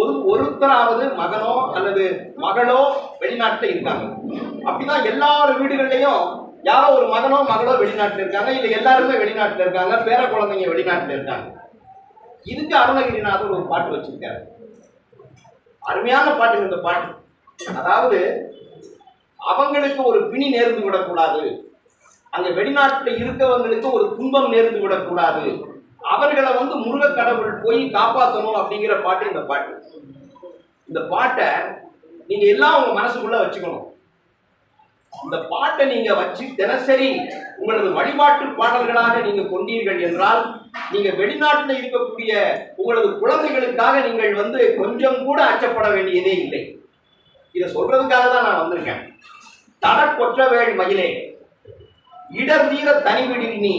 ஒரு ஒருத்தராவது மகனோ அல்லது மகளோ வெளிநாட்டுல இருக்காங்க. அப்படிதான் எல்லார் வீடுகள்லயும் யாரோ ஒரு மகனோ மகளோ வெளிநாட்டுல இருக்காங்க. இல்ல எல்லாருமே வெளிநாட்டுல இருக்காங்க. பேர குழந்தைங்க வெளிநாட்டுல இருக்காங்க. இதுக்கு அருணகிரிநாதர் ஒரு பாட்டு வச்சிருக்காரு. அருமையான பாட்டு இந்த பாட்டு. அதாவது அவங்களுக்கு ஒரு பிணி நேர்ந்து விடக்கூடாது. அங்க வெளிநாட்டுல இருக்கவங்களுக்கு ஒரு துன்பம் நேர்ந்து விடக்கூடாது. அவர்களை வந்து முருக கடவுள் போய் காப்பாற்றணும் அப்படிங்கிற பாட்டு இந்த பாட்டு. இந்த பாட்டை நீங்க எல்லாம் உங்க மனசுக்குள்ள வச்சுக்கணும். இந்த பாட்டை நீங்க வச்சு தினசரி உங்களது வழிபாட்டு பாடல்களாக நீங்க கொண்டீர்கள் என்றால் நீங்க வெளிநாட்டில் இருக்கக்கூடிய உங்களது குழந்தைகளுக்காக நீங்கள் வந்து கொஞ்சம் கூட அச்சப்பட வேண்டியதே இல்லை. இதை சொல்றதுக்காக தான் நான் வந்திருக்கேன். தடக்கொற்றவேள் மயிலே இடர் தீர தனிவிடில் நீ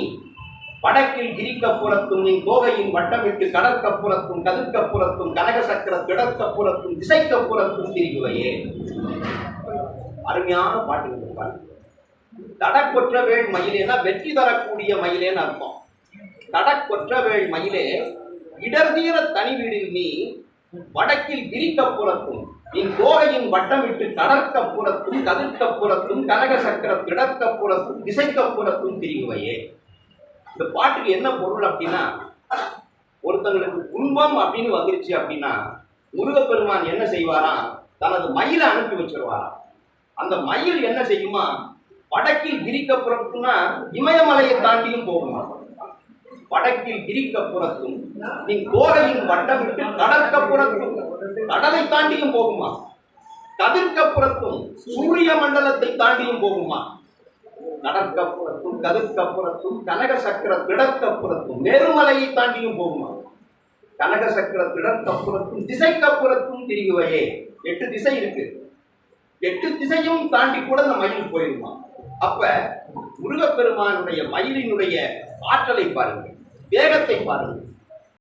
வடக்கில் கிரிக்கப்புறத்தும் நீ கோகையின் வட்டமிட்டு கடற்கப்புறத்தும் கதிர்க்கப்புறத்தும் கனக சக்கர திடற்கப்புறத்தும் திசைக்கப்புறத்தும் திரிகுவையே அருமையான பாட்டு இந்த தடக்கொற்றவேள் மயிலேனா வெற்றி தரக்கூடிய மயிலேன்னு அர்த்தம். தடக்கொற்றவேள் மயிலே இடர்தீர தனி வீடில் நீ வடக்கில் கிரிக்கப்புறத்தும் என் கோகையின் வட்டமிட்டு கடற்கப்புறத்தும் கதிர்க்கப்புறத்தும் கனக சக்கர திடற்கப்புறத்தும் திசைக்கப்புறத்தும் திரிகுவையே இந்த பாட்டுக்கு என்ன பொருள் அப்படின்னா ஒருத்தங்களுக்கு துன்பம் அப்படின்னு வந்துருச்சு அப்படின்னா முருகப்பெருமான் என்ன செய்வாராம் தனது மயிலை அனுப்பி வச்சிருவாராம் அந்த மயில் என்ன செய்யுமா? வடக்கில் கிரிக்கப்புறத்துனா இமயமலையை தாண்டியும் போகுமா? வடக்கில் கிரிக்கப்புறத்தும் நீ கோகையின் வட்டமிட்டு கடற்கப்புறத்தும் கடலை தாண்டியும் போகுமா? தவிர்க்கப்புறத்தும் சூரிய மண்டலத்தை தாண்டியும் போகுமா? நடக்கப்புறத்தும் கதிர்க்கப்புறத்தும் கனக சக்கர திடற்கப்புறத்தும் மேருமலையை தாண்டியும் போகுமா? கனக சக்கர திடற்கப்புறத்தும் திசைக்கப்புறத்தும் திரிகுவையே எட்டு திசை இருக்கு. எட்டு திசையும் தாண்டி கூட அந்த மயில் போயிருமா? அப்ப முருகப்பெருமானுடைய மயிலினுடைய ஆற்றலை பாருங்கள் வேகத்தை பாருங்கள்.